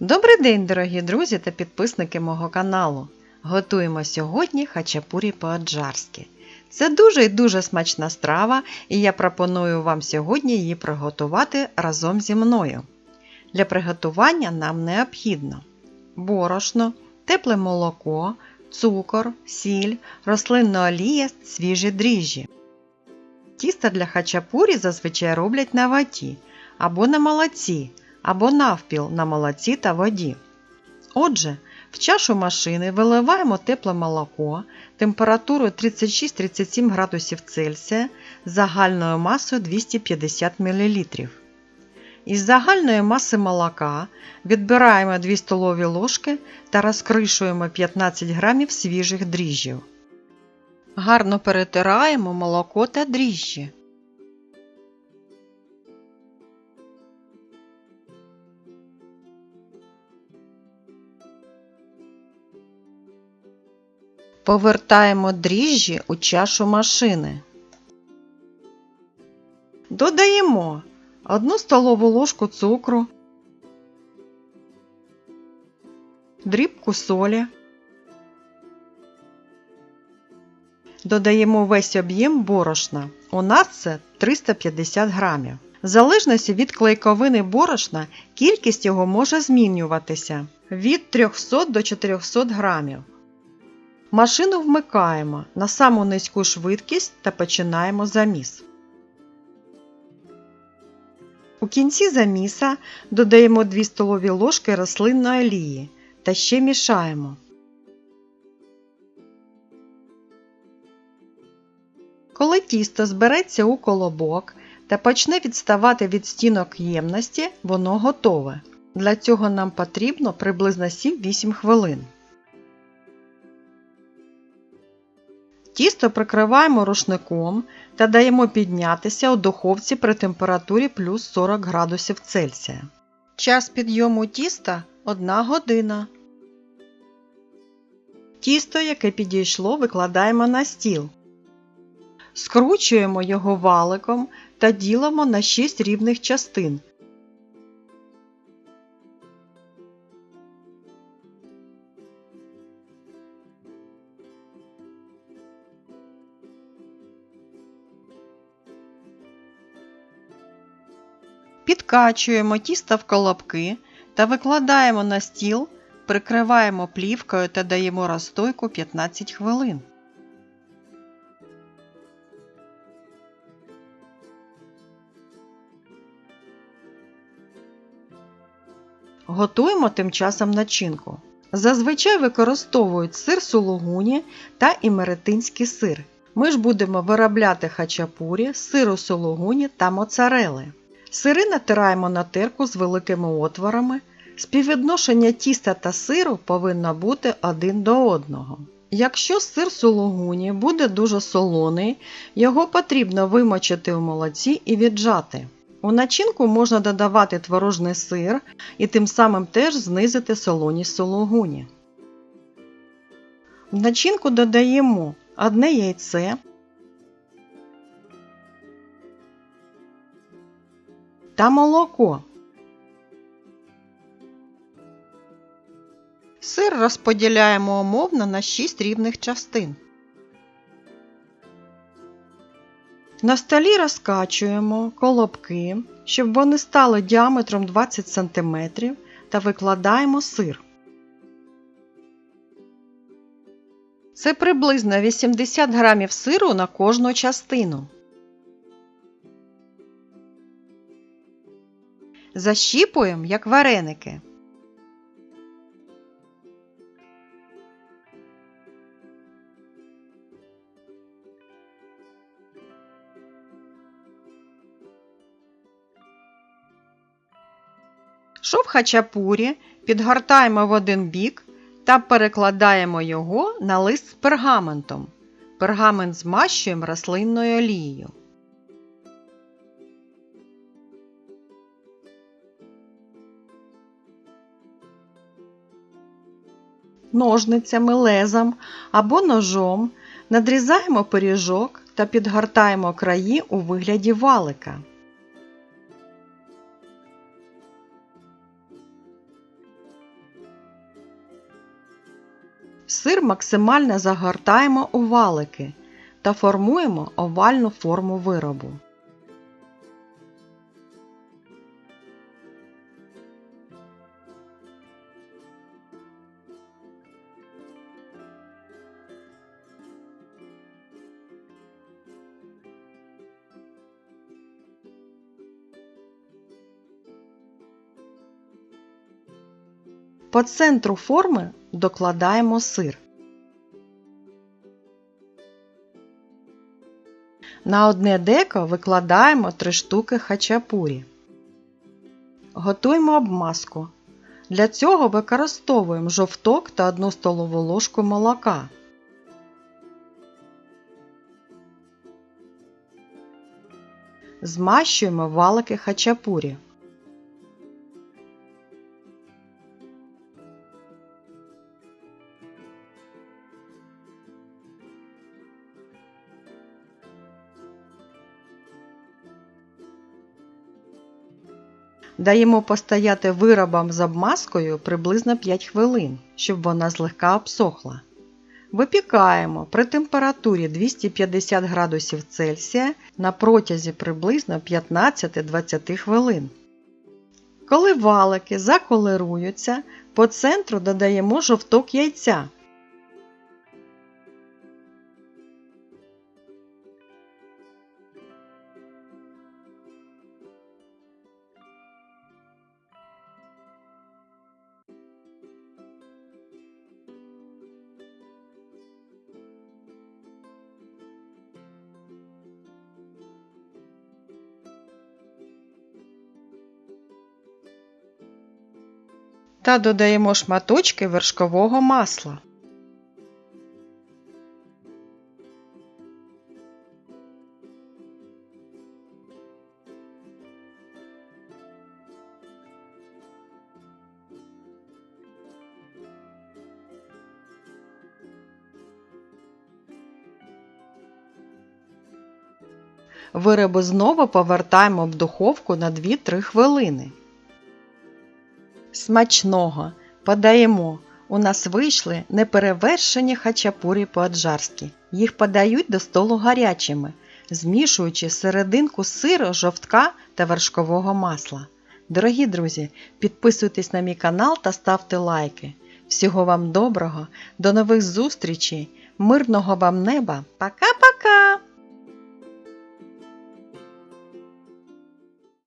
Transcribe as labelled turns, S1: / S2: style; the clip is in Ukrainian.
S1: Добрий день, дорогі друзі та підписники мого каналу. Готуємо сьогодні хачапурі по-аджарськи. Це дуже і дуже смачна страва, і я пропоную вам сьогодні її приготувати разом зі мною. Для приготування нам необхідно борошно, тепле молоко, цукор, сіль, рослинна олія, свіжі дріжджі. Тісто для хачапурі зазвичай роблять на ваті або на молоці, або навпіл на молоці та воді. Отже, в чашу машини виливаємо тепле молоко температурою 36-37 градусів Цельсія загальною масою 250 мл. Із загальної маси молока відбираємо 2 столові ложки та розкришуємо 15 грамів свіжих дріжджів. Гарно перетираємо молоко та дріжджі. Повертаємо дріжджі у чашу машини. Додаємо 1 столову ложку цукру, дрібку солі. Додаємо весь об'єм борошна. У нас це 350 грамів. В залежності від клейковини борошна кількість його може змінюватися від 300 до 400 грамів. Машину вмикаємо на саму низьку швидкість та починаємо заміс. У кінці заміса додаємо 2 столові ложки рослинної олії та ще мішаємо. Коли тісто збереться у колобок та почне відставати від стінок ємності, воно готове. Для цього нам потрібно приблизно 7-8 хвилин. Тісто прикриваємо рушником та даємо піднятися у духовці при температурі плюс 40 градусів Цельсія. Час підйому тіста 1 година. Тісто, яке підійшло, викладаємо на стіл. Скручуємо його валиком та ділимо на 6 рівних частин. Підкачуємо тісто в колобки та викладаємо на стіл, прикриваємо плівкою та даємо розстойку 15 хвилин. Готуємо тим часом начинку. Зазвичай використовують сир сулугуні та імеретинський сир. Ми ж будемо виробляти хачапурі, сиру сулугуні та моцарели. Сири натираємо на терку з великими отворами. Співвідношення тіста та сиру повинно бути один до одного. Якщо сир сулугуні буде дуже солоний, його потрібно вимочити у молоці і віджати. У начинку можна додавати творожний сир і тим самим теж знизити солоність сулугуні. В начинку додаємо одне яйце, та молоко. Сир розподіляємо умовно на 6 рівних частин. На столі розкачуємо колобки, щоб вони стали діаметром 20 см та викладаємо сир. Це приблизно 80 грамів сиру на кожну частину. Защіпуємо, як вареники. Шов хачапурі підгортаємо в один бік та перекладаємо його на лист з пергаментом. Пергамент змащуємо рослинною олією. ножницями, лезом або ножом, надрізаємо пиріжок та підгортаємо краї у вигляді валика. Сир максимально загортаємо у валики та формуємо овальну форму виробу. По центру форми докладаємо сир. На одне деко викладаємо 3 штуки хачапурі. Готуємо обмазку. Для цього використовуємо жовток та 1 столову ложку молока. Змащуємо валики хачапурі. Даємо постояти виробам з обмазкою приблизно 5 хвилин, щоб вона злегка обсохла. Випікаємо при температурі 250 градусів Цельсія на протязі приблизно 15-20 хвилин. Коли валики заколируються, по центру додаємо жовток яйця. Та додаємо шматочки вершкового масла. Вироби знову повертаємо в духовку на 2-3 хвилини. Смачного подаємо. У нас вийшли неперевершені хачапурі по-аджарськи. Їх подають до столу гарячими, змішуючи серединку сиру, жовтка та вершкового масла. Дорогі друзі, підписуйтесь на мій канал та ставте лайки. Всього вам доброго, до нових зустрічей, мирного вам неба. Пока-пока!